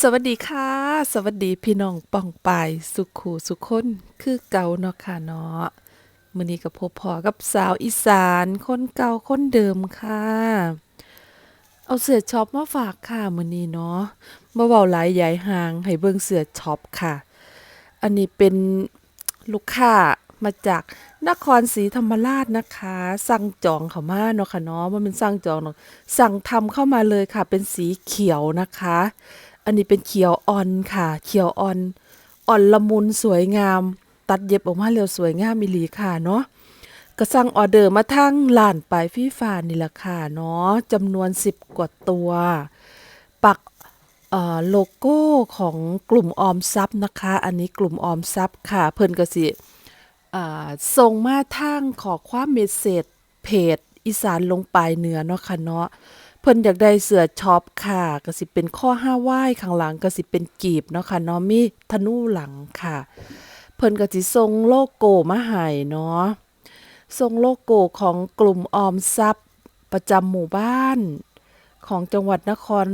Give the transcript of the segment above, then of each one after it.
สวัสดีค่ะ สวัสดีพี่น้องป่องปายสุขูสุขคนคือเก่าเนาะค่ะเนาะมื้อนี้ก็พบพอกับสาวอีสานคนเก่าคนเดิมค่ะ เอาเสื้อช็อปมาฝากค่ะมื้อนี้เนาะบ่เว้าหลายใหญ่ห่างให้เบิ่งเสื้อช็อปค่ะ อันนี้เป็นลูกค้ามาจากนครศรีธรรมราชนะคะ สั่งจองเข้ามาเนาะค่ะเนาะบ่แม่นสั่งจองเนาะสั่งทำเข้ามาเลยค่ะ เป็นสีเขียวนะคะ อันนี้เป็นเขียวอ่อนค่ะ เขียวอ่อนอ่อนละมุนสวยงาม ตัดเย็บออกมาแล้วสวยงามอีหลีค่ะเนาะก็สั่งออเดอร์มาทั้งร้านปลายฟีฟ้านี่แหละค่ะเนาะจำนวน 10 กว่าตัว ปักโลโก้ของกลุ่มออมทรัพย์นะคะ อันนี้กลุ่มออมทรัพย์ค่ะ เพิ่นก็สิส่งมาทางขอความเมสเซจเพจอีสานลงปลายเหนือเนาะค่ะเนาะ เพิ่นอยากได้เสื้อช็อปค่ะก็สิเป็นข้อห้าว่ายข้างหลังก็สิเป็นกีบเนาะค่ะเนาะมีธนูหลังค่ะ เพิ่นก็สิส่งโลโก้มาให้เนาะส่งโลโก้ของกลุ่มออมทรัพย์ ประจำหมู่บ้าน ของจังหวัดนคร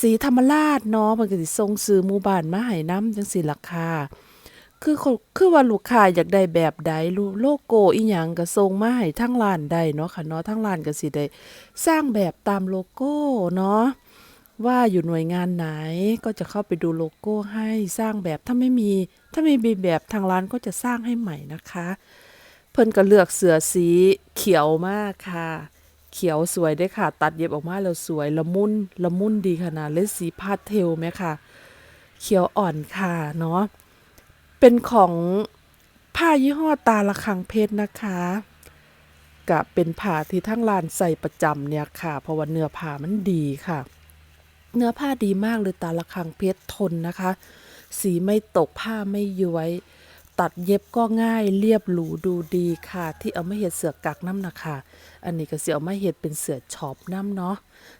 ศรีธรรมราชเนาะเพิ่นก็สิส่งซื้อหมู่บ้านมาให้นำจังซี่ล่ะค่ะ คือคือว่าลูกค้าอยากได้แบบใดลูโลโก้อีหยังก็ส่งมาให้ทางร้านได้เนาะค่ะเนาะทางร้านก็สิได้สร้างแบบตามโลโก้เนาะว่าอยู่หน่วยงานไหนก็จะเข้าไปดูโลโก้ให้สร้างแบบถ้าไม่มี ถ้าไม่มีแบบทางร้านก็จะสร้างให้ใหม่นะคะ เพิ่นก็เลือกเสือสีเขียวมากค่ะ เขียวสวยเด้ค่ะ ตัดเย็บออกมาแล้วสวยละมุนละมุนดีขนาดเลยสีพาสเทลไหมค่ะ เขียวอ่อนค่ะเนาะ เป็นของผ้ายี่ห้อตาละคังเพชรนะคะกะเป็นผ้าที่ทั้งร้านใส่ประจำเนี่ยค่ะ เพราะว่าเนื้อผ้ามันดีค่ะ เนื้อผ้าดีมากเลยตาละคังเพชรทนนะคะ สีไม่ตกผ้าไม่ย้วยตัดเย็บก็ง่ายเรียบหรูดูดีค่ะ ที่เอามาเห็ดเสือกักน้ำนะคะอันนี้ก็เสียเอามาเห็ดเป็นเสือช็อปน้ำเนาะ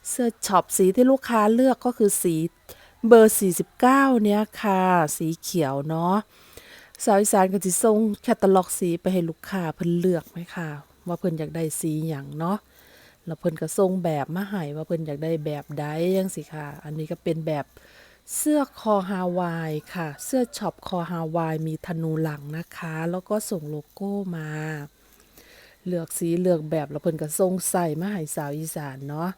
เสื้อช็อปสีที่ลูกค้าเลือกก็คือสีเบอร์ 49 เนี่ยค่ะ สีเขียวเนาะ สาวอีสานก็สิส่งแคตตาล็อกสีไปให้ลูกค้าเพิ่นเลือกไหมค่ะ ว่าเพิ่นอยากได้สีหยังเนาะแล้วเพิ่นก็ส่งแบบมาให้ว่าเพิ่นอยากได้แบบใดจังสิค่ะ อันนี้ก็เป็นแบบเสื้อคอฮาวายค่ะ เสื้อช็อปคอฮาวายมีธนูหลังนะคะ แล้วก็ส่งโลโก้มา เลือกสีเลือกแบบแล้วเพิ่นก็ส่งใส่มาให้สาวอีสานเนาะ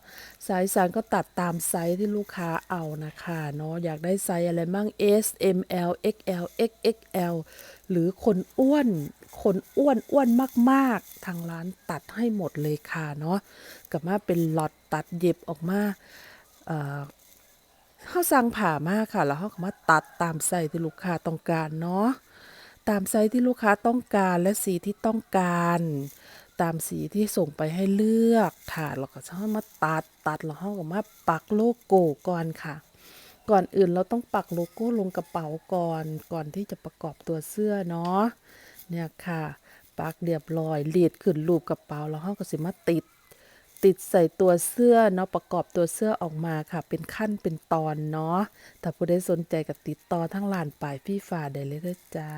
สาวอีสานก็ตัดตามไซส์ที่ลูกค้าเอานะคะเนาะอยากได้ไซส์อะไรมั่ง S M L X L X X L หรือคนอ้วนคนอ้วนอ้วนมากๆ ทางร้านตัดให้หมดเลยค่ะเนาะกลับมาเป็นหลอตตัดเย็บออกมาเอ่อเขาสั่งผ่ามากค่ะ แล้วเขาก็มาตัดตามไซส์ที่ลูกค้าต้องการเนาะตามไซส์ที่ลูกค้าต้องการและสีที่ต้องการ ตามสีที่ส่งไปให้เลือกค่ะแล้วก็เข้ามาตัดตัดแล้วเขาก็มาปักโลโก้ก่อนค่ะ ก่อนอื่นเราต้องปักโลโก้ลงกระเป๋าก่อนก่อนที่จะประกอบตัวเสื้อเนาะเนี่ยค่ะ ปักเรียบร้อยรียดขึ้นรูปกระเป๋าแล้วเขาก็สิมาติด ติดใส่ตัวเสื้อเนาะประกอบตัวเสื้อออกมาค่ะ เป็นขั้นเป็นตอนเนาะถ้าผู้ใดสนใจก็ติดต่อทั้งร้านปลายพี่ฟ้าได้เลยเด้อจ้า